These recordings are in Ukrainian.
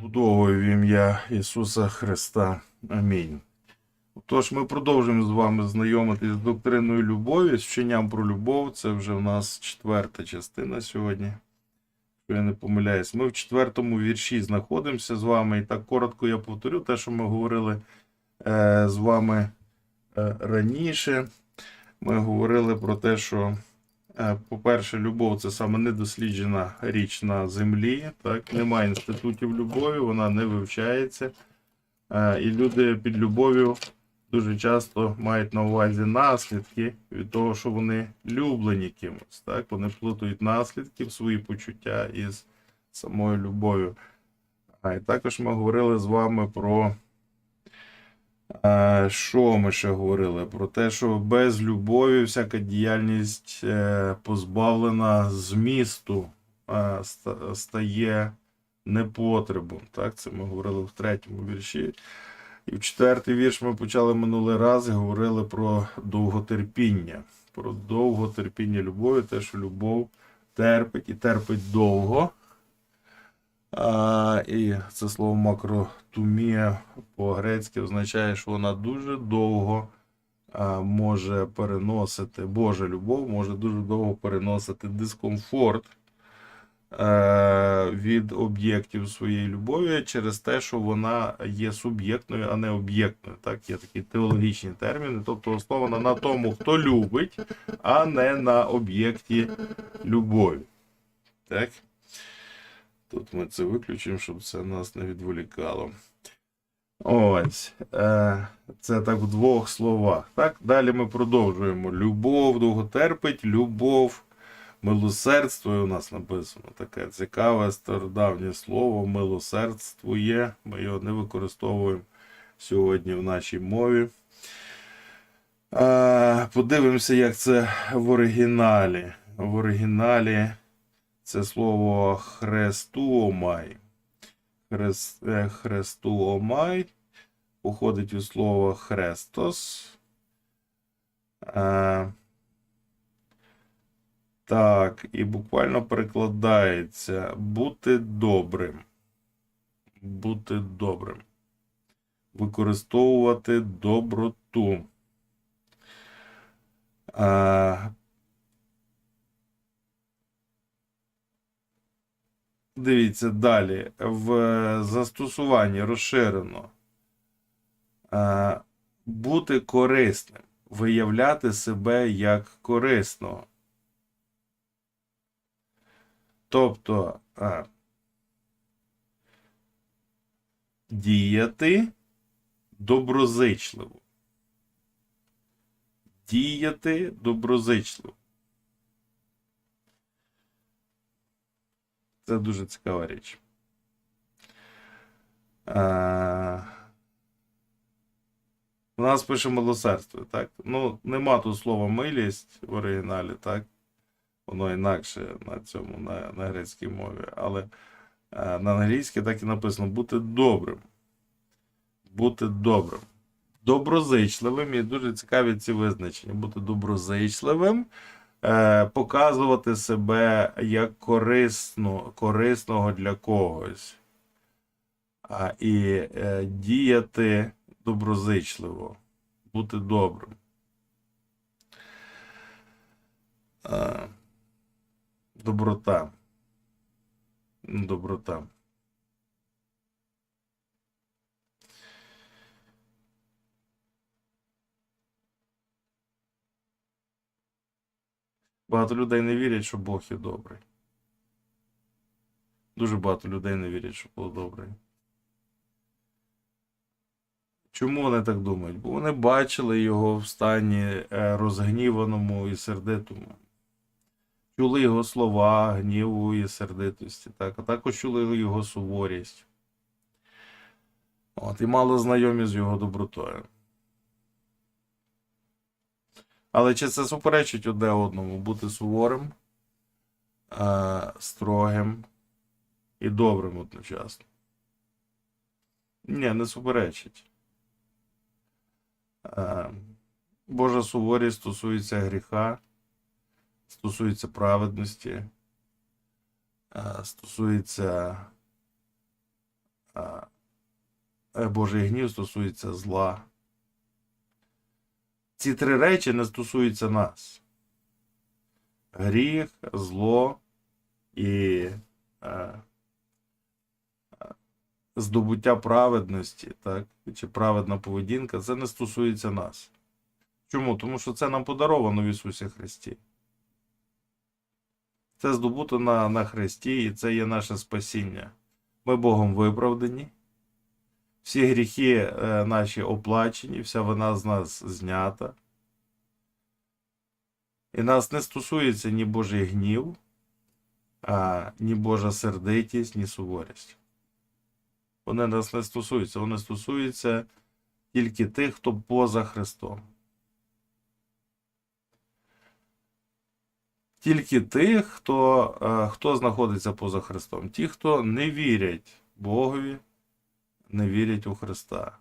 Будовою в ім'я Ісуса Христа. Амінь. Тож ми продовжуємо з вами знайомитись з доктриною любові, з вченням про любов. Це вже в нас четверта частина сьогодні. Я не помиляюсь, ми в четвертому вірші знаходимося з вами. І так коротко я повторю те, що ми говорили е, з вами раніше. Ми говорили про те, що, е, по-перше, любов це саме недосліджена річ на землі. Так? Немає інститутів любові, вона не вивчається. Е, І люди під любов'ю дуже часто мають на увазі наслідки від того, що вони люблені кимось. Так? Вони плутають наслідки в свої почуття із самою любов'ю. А і також ми говорили з вами про. Що ми ще говорили? Про те, що без любові всяка діяльність е, позбавлена змісту стає непотребом. Так, це ми говорили в третьому вірші. І в четвертий вірш ми почали минулий раз і говорили про довготерпіння. Про довготерпіння любові, те, що любов терпить і терпить довго. А, і це слово макротумія по-грецьки означає, що вона дуже довго а, може переносити, Божа любов може дуже довго переносити дискомфорт е, від об'єктів своєї любові через те, що вона є суб'єктною, а не об'єктною. Так, є такі теологічні терміни, тобто основана на тому, хто любить, а не на об'єкті любові. Так? Тут ми це виключимо, щоб це нас не відволікало. Ось. Е, це так в двох словах. Так, далі ми продовжуємо. Любов довго терпить, любов Милосердство у нас написано таке цікаве стародавнє слово милосердствує. Ми його не використовуємо сьогодні в нашій мові. Подивимося, як це в оригіналі. В оригіналі це слово хрестуомай. Хрест, е, хрестуомай походить від слова хрестос. А, так, і буквально перекладається бути добрим. Бути добрим. Використовувати доброту. А, дивіться далі. В застосуванні розширено. Бути корисним. Виявляти себе як корисного. Тобто а, діяти доброзичливо. Діяти доброзичливо. Це дуже цікава річ. А, у нас пише милосердство, так? Ну, нема тут слова милість в оригіналі, так? Воно інакше на цьому, на, на грецькій мові. Але е, на англійській так і написано бути добрим. Бути добрим. Доброзичливим. І дуже цікаві ці визначення. Бути доброзичливим, е, показувати себе як корисно, корисного для когось. А, і е, діяти доброзичливо. Бути добрим. Е, Доброта. Доброта. Багато людей не вірять, що Бог є добрий. Дуже багато людей не вірять, що Бог добрий. Чому вони так думають? Бо вони бачили його в стані е, розгніваному і сердитому чули його слова, гніву і сердитості, так, а також чули його суворість. От, і мало знайомі з його добротою. Але чи це суперечить одне одному бути суворим, е, строгим і добрим одночасно? Ні, не суперечить. Е, Божа суворість стосується гріха, стосується праведності, е, стосується е, е, Божий гнів стосується зла. Ці три речі не стосуються нас. Гріх, зло і е, здобуття праведності, так? чи праведна поведінка, це не стосується нас. Чому? Тому що це нам подаровано в Ісусі Христі. Це здобуто на, на Христі, і це є наше спасіння. Ми Богом виправдані. Всі гріхи е, наші оплачені, вся вина з нас знята. І нас не стосується ні Божий гнів, а, ні Божа сердитість, ні суворість. Вони нас не стосуються. Вони стосуються тільки тих, хто поза Христом. Тільки тих, хто, е, хто знаходиться поза Христом. Ті, хто не вірять Богові, не вірять у Христа.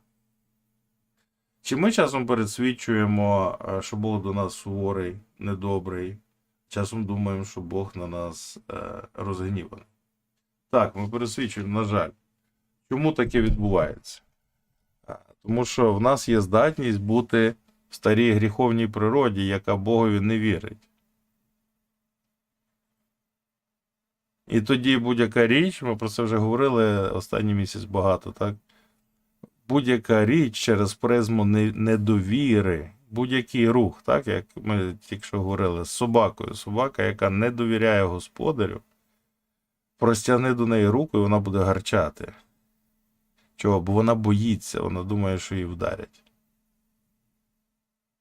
Чи ми часом пересвідчуємо, е, що Бог до нас суворий, недобрий? Часом думаємо, що Бог на нас е, розгніваний. Так, ми пересвідчуємо, на жаль. Чому таке відбувається? Тому що в нас є здатність бути в старій гріховній природі, яка Богові не вірить. І тоді будь-яка річ, ми про це вже говорили останній місяць багато, так? Будь-яка річ через призму недовіри, будь-який рух, так як ми тільки що говорили, з собакою. Собака, яка не довіряє господарю, простягни до неї руку, і вона буде гарчати. Чого? Бо вона боїться, вона думає, що її вдарять.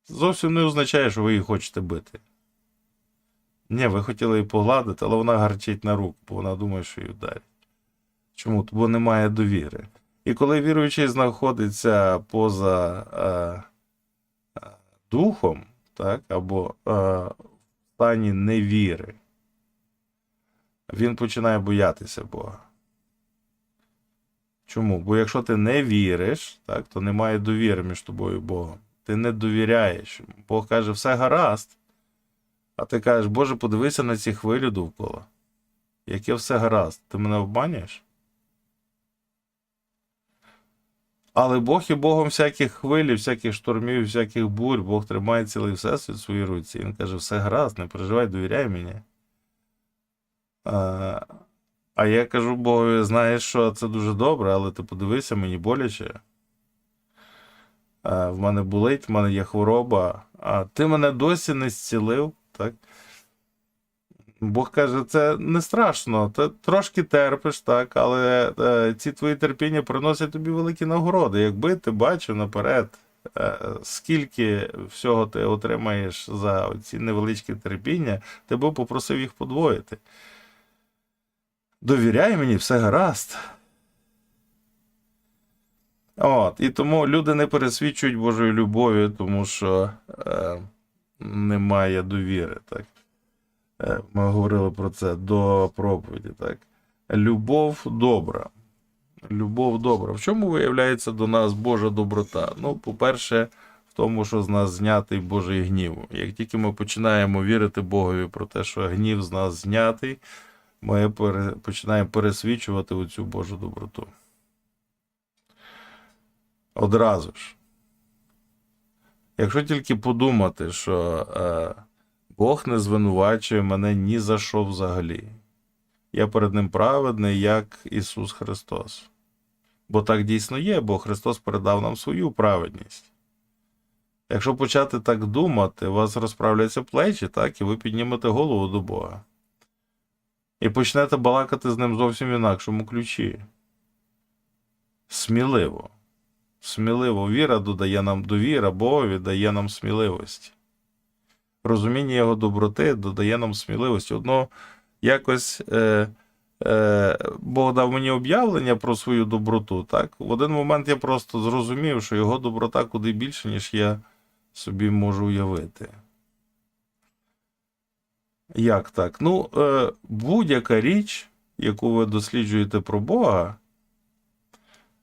Зовсім не означає, що ви її хочете бити. Ні, ви хотіли її погладити, але вона гарчить на руку, бо вона думає, що її вдарять. Чому? Бо немає довіри. І коли віруючий знаходиться поза е, е, духом, так, або е, в стані невіри, він починає боятися Бога. Чому? Бо якщо ти не віриш, так, то немає довіри між тобою і Богом. Ти не довіряєш. Бог каже, все гаразд. А ти кажеш, Боже, подивися на ці хвилі довкола. Яке все гаразд. Ти мене обманюєш? Але Бог і Богом всяких хвиль, і всяких штормів, всяких бурь, Бог тримає цілий всесвіт в своїй руці. Він каже, все гаразд, не переживай, довіряй мені. А, а я кажу Богові, знаєш, що це дуже добре, але ти подивися, мені боляче. А, в мене болить, в мене є хвороба, а ти мене досі не зцілив, так? Бог каже, це не страшно, ти трошки терпиш, так, але е, ці твої терпіння приносять тобі великі нагороди. Якби ти бачив наперед, е, скільки всього ти отримаєш за ці невеличкі терпіння, ти б попросив їх подвоїти. Довіряй мені, все гаразд. От, і тому люди не пересвідчують Божої любові, тому що е, немає довіри. Так? Е, Ми говорили про це до проповіді. Так? Любов добра. Любов добра. В чому виявляється до нас Божа доброта? Ну, по-перше, в тому, що з нас знятий Божий гнів. Як тільки ми починаємо вірити Богові про те, що гнів з нас знятий, ми починаємо пересвідчувати оцю Божу доброту. Одразу ж. Якщо тільки подумати, що е, Бог не звинувачує мене ні за що взагалі. Я перед ним праведний, як Ісус Христос. Бо так дійсно є, бо Христос передав нам свою праведність. Якщо почати так думати, у вас розправляться плечі, так, і ви піднімете голову до Бога. І почнете балакати з ним зовсім в інакшому ключі. Сміливо. Сміливо. Віра додає нам довіра, Богові дає нам сміливості. Розуміння його доброти додає нам сміливості. Одно якось е, е, Бог дав мені об'явлення про свою доброту. Так? В один момент я просто зрозумів, що його доброта куди більше, ніж я собі можу уявити. Як так? Ну, е, будь-яка річ, яку ви досліджуєте про Бога,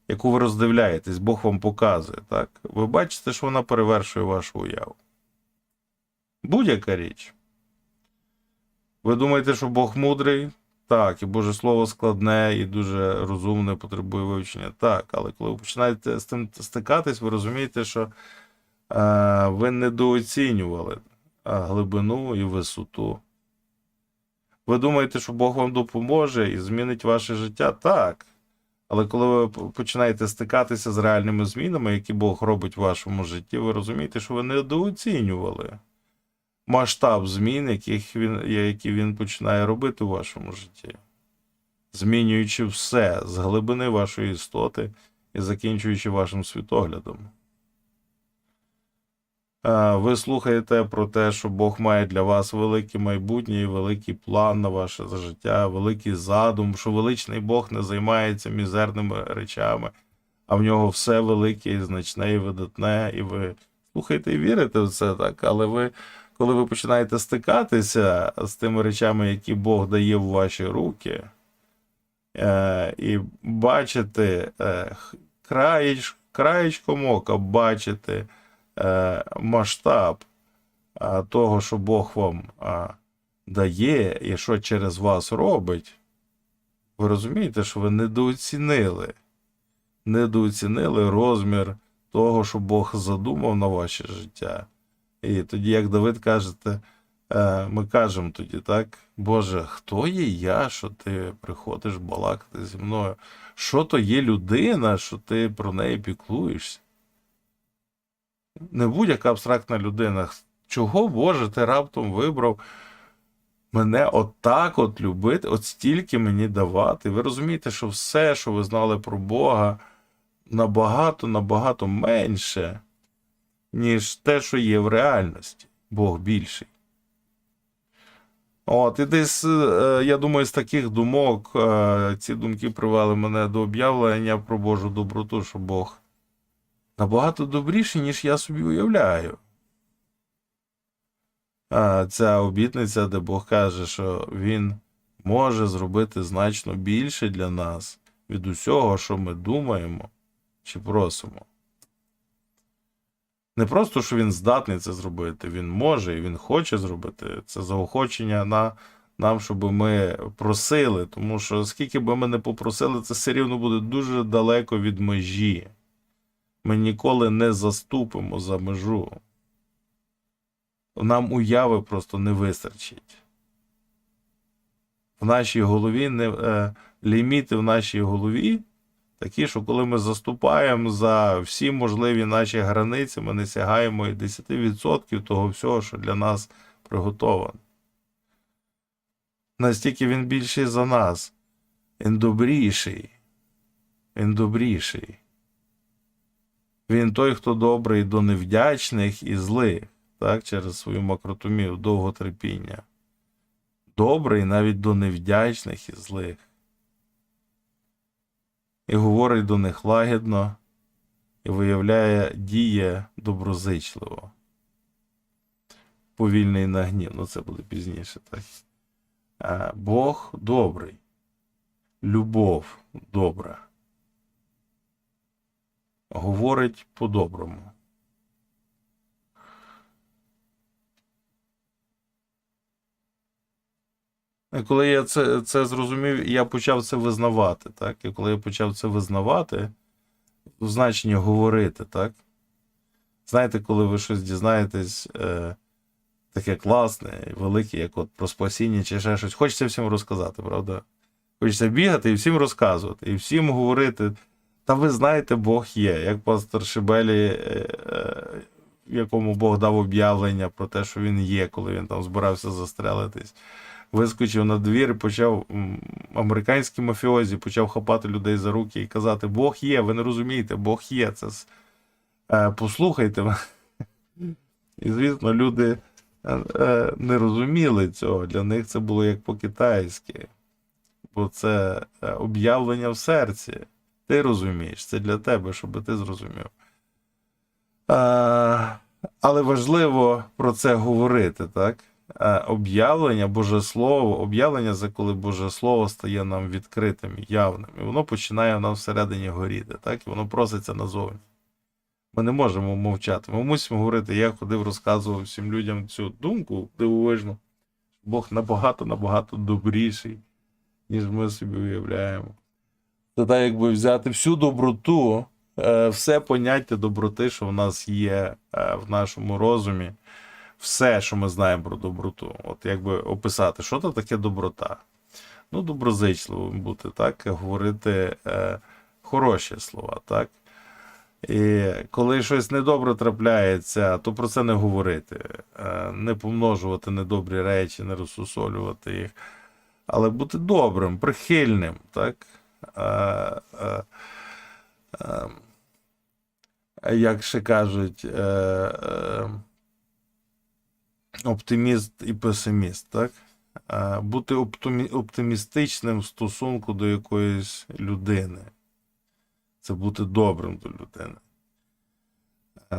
яку ви роздивляєтесь, Бог вам показує, так? Ви бачите, що вона перевершує вашу уяву. Будь-яка річ. Ви думаєте, що Бог мудрий? Так, і Боже Слово складне і дуже розумне, потребує вивчення. Так, але коли ви починаєте з тим стикатись, ви розумієте, що е, ви недооцінювали е, глибину і висоту. Ви думаєте, що Бог вам допоможе і змінить ваше життя? Так. Але коли ви починаєте стикатися з реальними змінами, які Бог робить в вашому житті, ви розумієте, що ви недооцінювали масштаб змін, яких він, які він починає робити у вашому житті, змінюючи все з глибини вашої істоти і закінчуючи вашим світоглядом. Е, Ви слухаєте про те, що Бог має для вас велике майбутнє великий план на ваше життя, великий задум, що величний Бог не займається мізерними речами, а в нього все велике і значне і видатне, і ви слухаєте і вірите в це так, але ви, коли ви починаєте стикатися з тими речами, які Бог дає в ваші руки, е, і бачите краєч, краєчком ока, бачите масштаб е, того, що Бог вам е, дає і що через вас робить, ви розумієте, що ви недооцінили, недооцінили розмір того, що Бог задумав на ваше життя. І тоді, як Давид кажете, е, ми кажемо тоді, так, Боже, хто є я, що ти приходиш балакати зі мною? Що то є людина, що ти про неї піклуєшся? Не будь-яка абстрактна людина. Чого, Боже, ти раптом вибрав мене отак от любити, от стільки мені давати? Ви розумієте, що все, що ви знали про Бога, набагато, набагато менше, ніж те, що є в реальності. Бог більший. От, і десь, е, я думаю, з таких думок е, ці думки привели мене до об'явлення про Божу доброту, що Бог набагато добріший, ніж я собі уявляю. А ця обітниця, де Бог каже, що Він може зробити значно більше для нас від усього, що ми думаємо чи просимо. Не просто, що він здатний це зробити, він може і він хоче зробити. Це заохочення на нам, щоб ми просили, тому що скільки би ми не попросили, це все рівно буде дуже далеко від межі. Ми ніколи не заступимо за межу. Нам уяви просто не вистачить. В нашій голові не, е, ліміти в нашій голові такі, що коли ми заступаємо за всі можливі наші границі, ми не сягаємо і 10% того всього, що для нас приготовано. Настільки він більший за нас. Він добріший. Він добріший. Він той, хто добрий до невдячних і злих, так, через свою макротомію, довготерпіння. Добрий навіть до невдячних і злих. І говорить до них лагідно, і виявляє діє доброзичливо. Повільний на гнів, ну це буде пізніше, так. Бог добрий, любов добра. Говорить по-доброму. Коли я це, це зрозумів, я почав це визнавати, так? І коли я почав це визнавати, в значенні говорити, так? Знаєте, коли ви щось дізнаєтесь е, таке класне, велике, як от про спасіння чи ще щось, хочеться всім розказати, правда? Хочеться бігати і всім розказувати, і всім говорити. Та ви знаєте, Бог є, як пастор Шибелі, е, е, якому Бог дав об'явлення про те, що він є, коли він там збирався застрелитись. Вискочив на двір і почав американські мафіозі, почав хапати людей за руки і казати: Бог є, ви не розумієте, Бог є. Це е, послухайте. І звісно, люди не розуміли цього. Для них це було як по-китайськи. Бо це об'явлення в серці. Ти розумієш, це для тебе, щоб ти зрозумів. А, але важливо про це говорити, так? А, об'явлення, Боже Слово, об'явлення це коли Боже Слово стає нам відкритим, явним. І воно починає нам всередині горіти, так? І воно проситься назовні. Ми не можемо мовчати. Ми мусимо говорити. Я ходив, розказував всім людям цю думку дивовижну. Бог набагато, набагато добріший, ніж ми собі уявляємо. Це так, якби взяти всю доброту, е, все поняття доброти, що в нас є е, в нашому розумі, все, що ми знаємо про доброту. От якби описати, що то таке доброта. Ну, доброзичливим бути, так, говорити е, хороші слова, так. І коли щось недобре трапляється, то про це не говорити, е, не помножувати недобрі речі, не розсусолювати їх, але бути добрим, прихильним, так? Е, е, е, як ще кажуть, оптиміст і песиміст, так? Бути оптимістичним в стосунку до якоїсь людини. Це бути добрим до людини.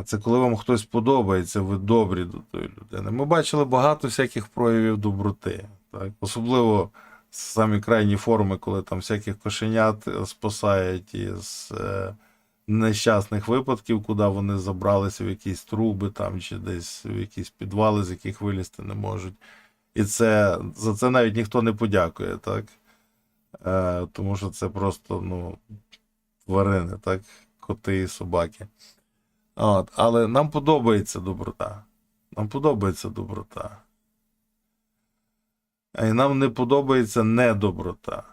Це коли вам хтось подобається, ви добрі до тої людини. Ми бачили багато всяких проявів доброти. Так? Особливо самі крайні форми, коли там всяких кошенят е, спасають із е, нещасних випадків, куди вони забралися в якісь труби там, чи десь в якісь підвали, з яких вилізти не можуть. І це, за це навіть ніхто не подякує, так? Е, тому що це просто, ну, тварини, так, коти і собаки. От, але нам подобається доброта. Нам подобається доброта. І нам не подобається недоброта.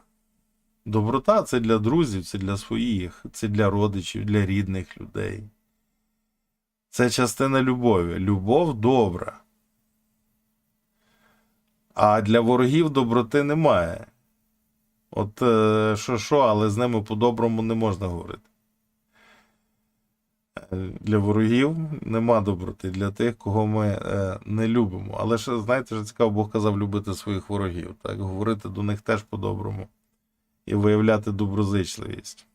Доброта це для друзів, це для своїх, це для родичів, для рідних людей. Це частина любові. Любов добра. А для ворогів доброти немає. От е, що, що, але з ними по-доброму не можна говорити. Для ворогів нема доброти, для тих, кого ми е, не любимо. Але ще, знаєте, що цікаво, Бог казав любити своїх ворогів, так? говорити до них теж по-доброму і виявляти доброзичливість.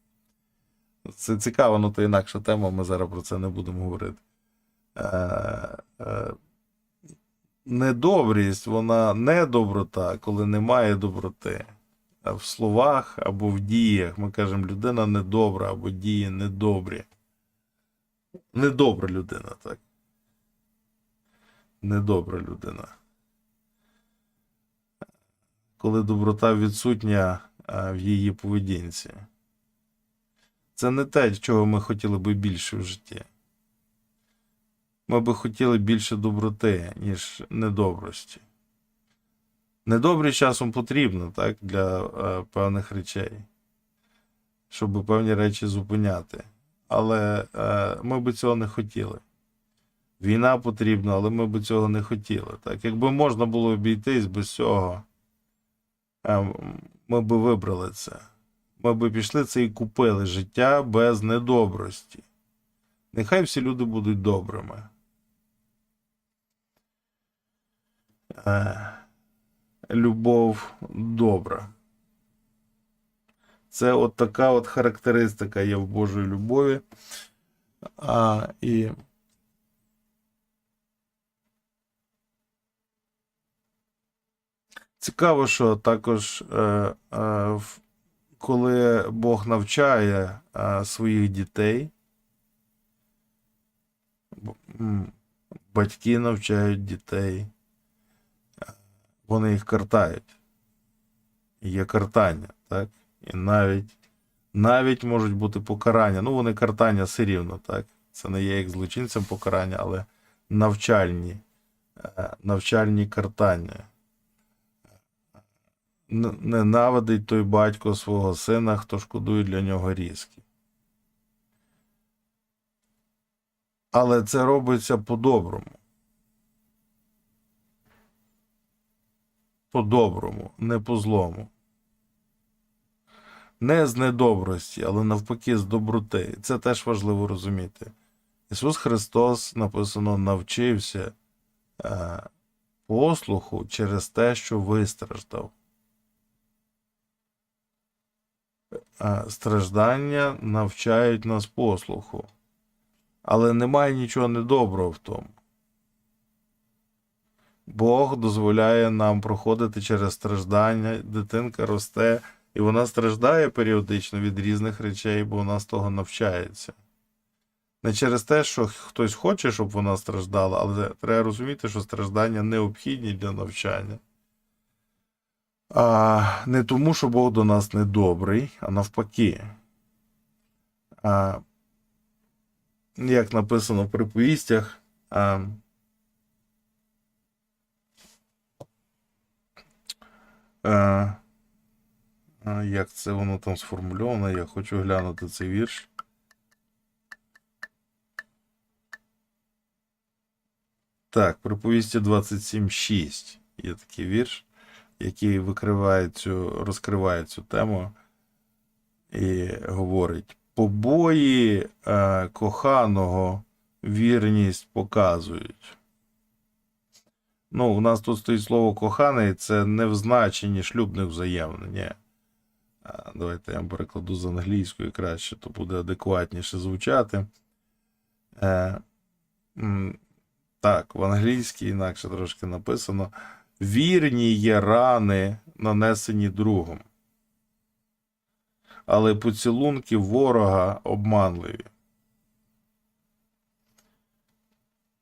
Це цікаво, ну то інакша тема, ми зараз про це не будемо говорити. Е, е, недобрість, вона не доброта, коли немає доброти. В словах або в діях ми кажемо, людина недобра або діє недобрі. Недобра людина, так. Недобра людина. Коли доброта відсутня в її поведінці. Це не те, чого ми хотіли би більше в житті. Ми би хотіли більше доброти, ніж недобрості. Недобрі часом потрібно, так, для е, певних речей, щоб певні речі зупиняти. Але е, ми би цього не хотіли. Війна потрібна, але ми би цього не хотіли. Так? Якби можна було обійтись без цього, е, ми би вибрали це. Ми би пішли це і купили життя без недобрості. Нехай всі люди будуть добрими. Е, любов добра. Це от така от характеристика є в Божої любові. А, і цікаво, що також, е, е, коли Бог навчає е, своїх дітей, батьки навчають дітей, вони їх картають. Є картання, так? І навіть, навіть можуть бути покарання. Ну, вони картання все рівно, так? Це не є як злочинцям покарання, але навчальні, е, навчальні картання. Ненавидить той батько свого сина, хто шкодує для нього різки. Але це робиться по-доброму. По-доброму, не по-злому. Не з недобрості, але навпаки з доброти. Це теж важливо розуміти. Ісус Христос написано навчився е, послуху через те, що вистраждав. Е, страждання навчають нас послуху. Але немає нічого недоброго в тому. Бог дозволяє нам проходити через страждання, дитинка росте, і вона страждає періодично від різних речей, бо вона з того навчається. Не через те, що хтось хоче, щоб вона страждала, але треба розуміти, що страждання необхідні для навчання. А, не тому, що Бог до нас недобрий, а навпаки. А, як написано в приповістях, а, а, як це воно там сформульовано, я хочу глянути цей вірш. Так, приповісті 27.6 є такий вірш, який викриває цю, розкриває цю тему і говорить: побої е, коханого вірність показують. Ну, у нас тут стоїть слово коханий, це не в значенні шлюбних взаємин. Ні. Давайте я вам перекладу з англійської краще, то буде адекватніше звучати. Е, так, в англійській інакше трошки написано. Вірні є рани, нанесені другом. Але поцілунки ворога обманливі.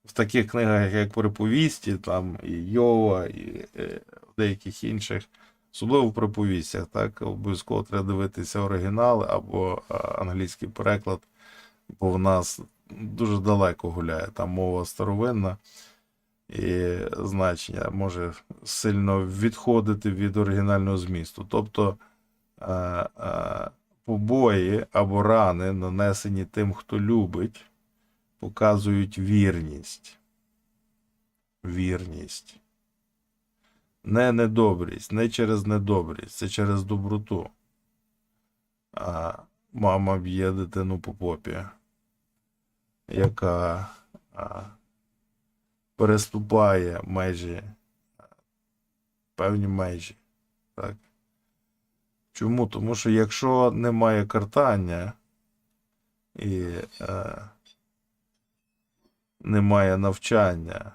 В таких книгах, як приповісті, там і Йова, і е, в деяких інших, особливо в приповістях, так, обов'язково треба дивитися оригінал або англійський переклад, бо в нас дуже далеко гуляє. Там мова старовинна, і значення може сильно відходити від оригінального змісту. Тобто побої або рани, нанесені тим, хто любить, показують вірність. Вірність. Не недобрість, не через недобрість, це через доброту. А мама б'є дитину по попі яка а, переступає межі, певні межі. Так? Чому? Тому що якщо немає картання і е, немає навчання,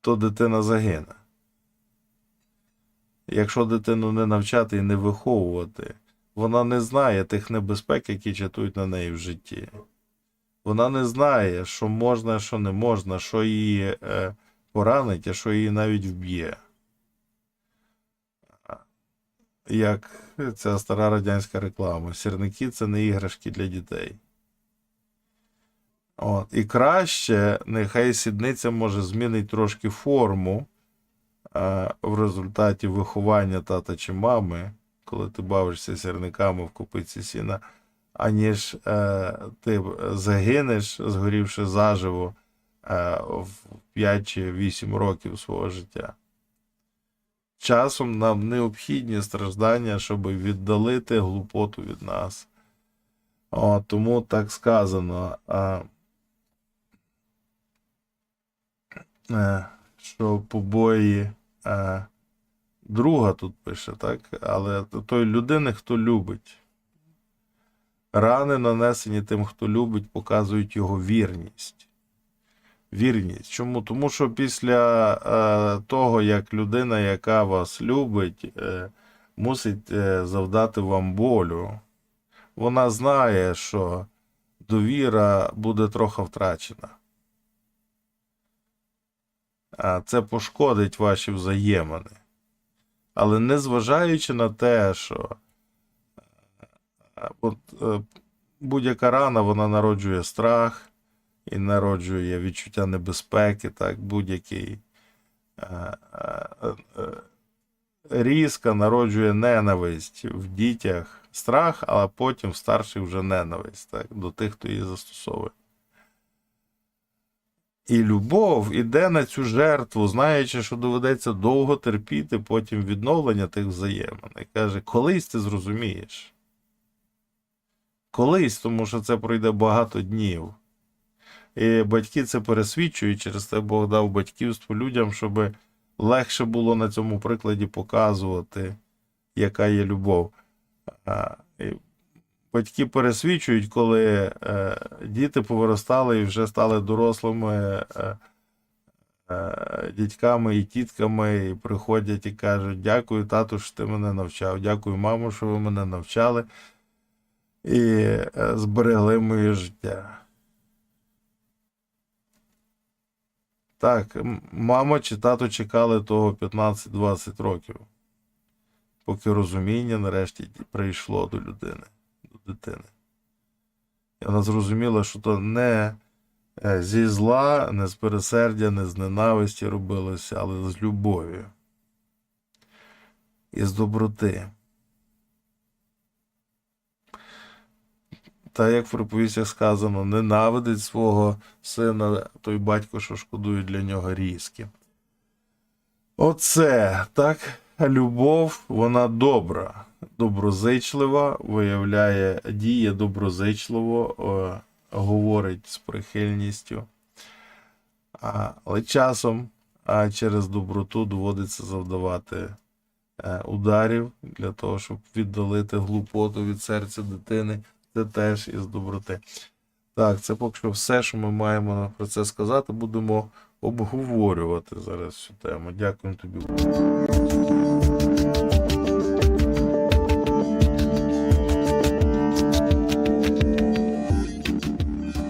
то дитина загине. Якщо дитину не навчати і не виховувати, вона не знає тих небезпек, які чатують на неї в житті. Вона не знає, що можна, що не можна, що її е, поранить, а що її навіть вб'є. Як ця стара радянська реклама. Сірники це не іграшки для дітей. От. І краще, нехай сідниця може змінить трошки форму е, в результаті виховання тата чи мами коли ти бавишся сірниками в купиці сіна, аніж е, ти загинеш, згорівши заживо е, в 5 чи 8 років свого життя. Часом нам необхідні страждання, щоб віддалити глупоту від нас. О, тому так сказано, а, е, що побої. А, друга тут пише, так? Але той людини, хто любить. Рани, нанесені тим, хто любить, показують його вірність. Вірність. Чому? Тому що після е, того, як людина, яка вас любить, е, мусить е, завдати вам болю, вона знає, що довіра буде трохи втрачена. А це пошкодить ваші взаємини. Але незважаючи на те, що е, е, будь-яка рана вона народжує страх і народжує відчуття небезпеки, так, будь-який е, різка народжує ненависть в дітях страх, а потім в старших вже ненависть так, до тих, хто її застосовує. І любов іде на цю жертву, знаючи, що доведеться довго терпіти потім відновлення тих взаємин. І каже, колись ти зрозумієш. Колись, тому що це пройде багато днів. І батьки це пересвідчують, через це Бог дав батьківство людям, щоб легше було на цьому прикладі показувати, яка є любов. Батьки пересвідчують, коли е, діти повиростали і вже стали дорослими е, е, дядьками і тітками, і приходять і кажуть: Дякую, тату, що ти мене навчав, дякую, мамо, що ви мене навчали. і е, зберегли моє життя. Так, мама чи тато чекали того 15-20 років, поки розуміння нарешті прийшло до людини, дитини. І вона зрозуміла, що то не е, зі зла, не з пересердя, не з ненависті робилося, але з любові і з доброти. Та як в приповістях сказано, ненавидить свого сина той батько, що шкодує для нього різки. Оце так, любов, вона добра, доброзичлива, виявляє, діє доброзичливо, е, говорить з прихильністю. Але часом через доброту доводиться завдавати е, ударів для того, щоб віддалити глупоту від серця дитини. Це теж із доброти. Так, це поки що все, що ми маємо про це сказати. Будемо обговорювати зараз цю тему. Дякую тобі.